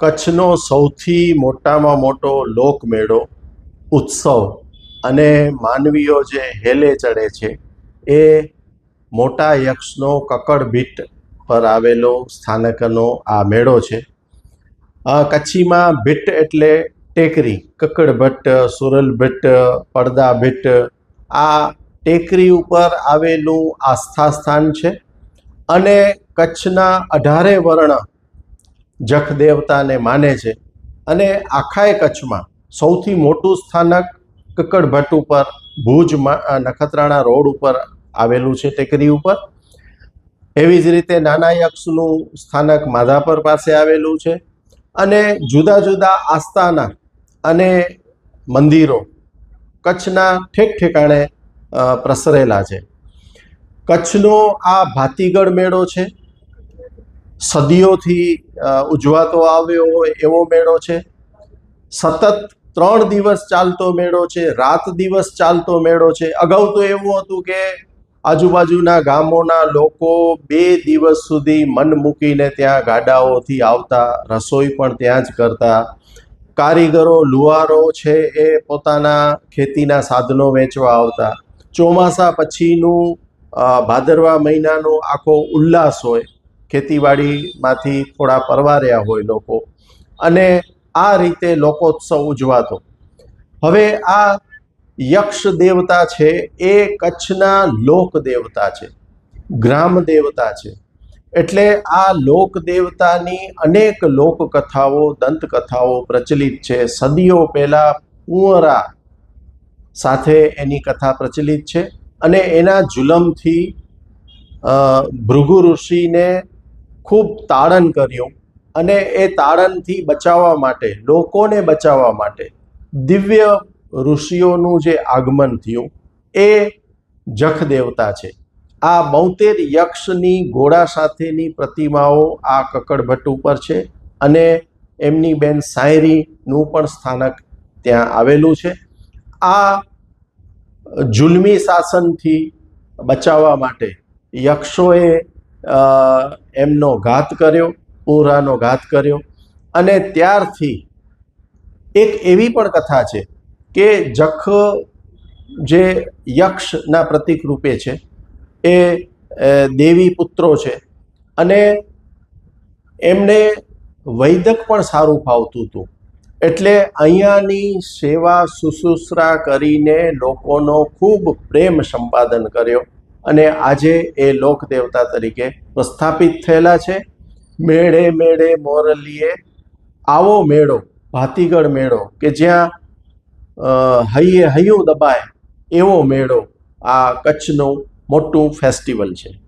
કચ્છનો સૌથી મોટામાં મોટો લોકમેળો ઉત્સવ અને માનવીઓ જે હેલે ચડે છે, એ મોટા યક્ષનો કકડભીટ પર આવેલો સ્થાનકનો આ મેળો છે. કચ્છીમાં ભીટ એટલે ટેકરી, કકડભટ્ટ, સુરલભટ્ટ, પડદાભીટ, આ ટેકરી ઉપર આવેલું આસ્થા સ્થાન છે અને કચ્છના અઢારે વર્ણ જખ દેવતાને માને છે અને આખાય કચ્છમાં સૌથી મોટું સ્થાનક કક્કડભટ્ટ ઉપર ભુજમાં નખત્રાણા રોડ ઉપર આવેલું છે ટેકરી ઉપર. એવી જ રીતે નાના યક્ષનું સ્થાનક માધાપર પાસે આવેલું છે અને જુદા જુદા આસ્થાના અને મંદિરો કચ્છના ઠેક ઠેકાણે પ્રસરેલા છે. કચ્છનો આ ભાતીગળ મેળો છે સદીઓથી ઉજવાતો આવ્યો હોય એવો મેળો છે. સતત ત્રણ દિવસ ચાલતો મેળો છે, રાત દિવસ ચાલતો મેળો છે. અગાઉ તો એવું હતું કે આજુબાજુના ગામોના લોકો બે દિવસ સુધી મન મૂકીને ત્યાં ગાડાઓથી આવતા, રસોઈ પણ ત્યાં જ કરતા. કારીગરો, લુહારો છે એ પોતાના ખેતીના સાધનો વેચવા આવતા. ચોમાસા પછીનું ભાદરવા મહિનાનો આખો ઉલ્લાસ હોય. ખેતીવાડીમાંથી થોડા પરવાર્યા હોય લોકો. અને આ રીતે લોકોત્સવ ઉજવાતો. હવે આ યક્ષ દેવતા છે એ કચ્છના લોક દેવતા છે, ગ્રામ દેવતા છે. એટલે આ લોક દેવતાની અનેક લોકકથાઓ દંતકથાઓ પ્રચલિત છે. સદીઓ પહેલાં કુંવરા સાથે એની કથા પ્રચલિત છે અને એના જુલમથી ભૃગુ ઋષિને ખૂબ તાળન કર્યું અને એ તાળનથી બચાવવા માટે, લોકોને બચાવવા માટે દિવ્ય ઋષિઓનું જે આગમન થયું એ જખ દેવતા છે. આ બોતેર યક્ષની ઘોડા સાથેની પ્રતિમાઓ આ કકડભટ્ટ ઉપર છે અને એમની બેન સાયરીનું પણ સ્થાનક ત્યાં આવેલું છે. આ જુલમી શાસનથી બચાવવા માટે યક્ષોએ એમનો ઘાત કર્યો, પૂરાનો ઘાત કર્યો. અને ત્યારથી એક એવી પણ કથા છે કે જખ જે યક્ષના પ્રતિક રૂપે છે, એ દેવી પુત્રો છે. અને એમને વૈદક પણ સારું ફાવતું હતું. એટલે અહીંયાની સેવા શુશ્રુષા કરીને લોકોનો ખૂબ પ્રેમ સંપાદન કર્યો. અને આજે એ લોક દેવતા તરીકે પ્રસ્થાપિત થયેલા છે. મેળે મેળે મોરલીએ આવો મેળો, ભાતીગળ મેળો, કે જ્યાં હૈયે હૈયું દબાય એવો મેળો. આ કચ્છનું મોટું ફેસ્ટિવલ છે.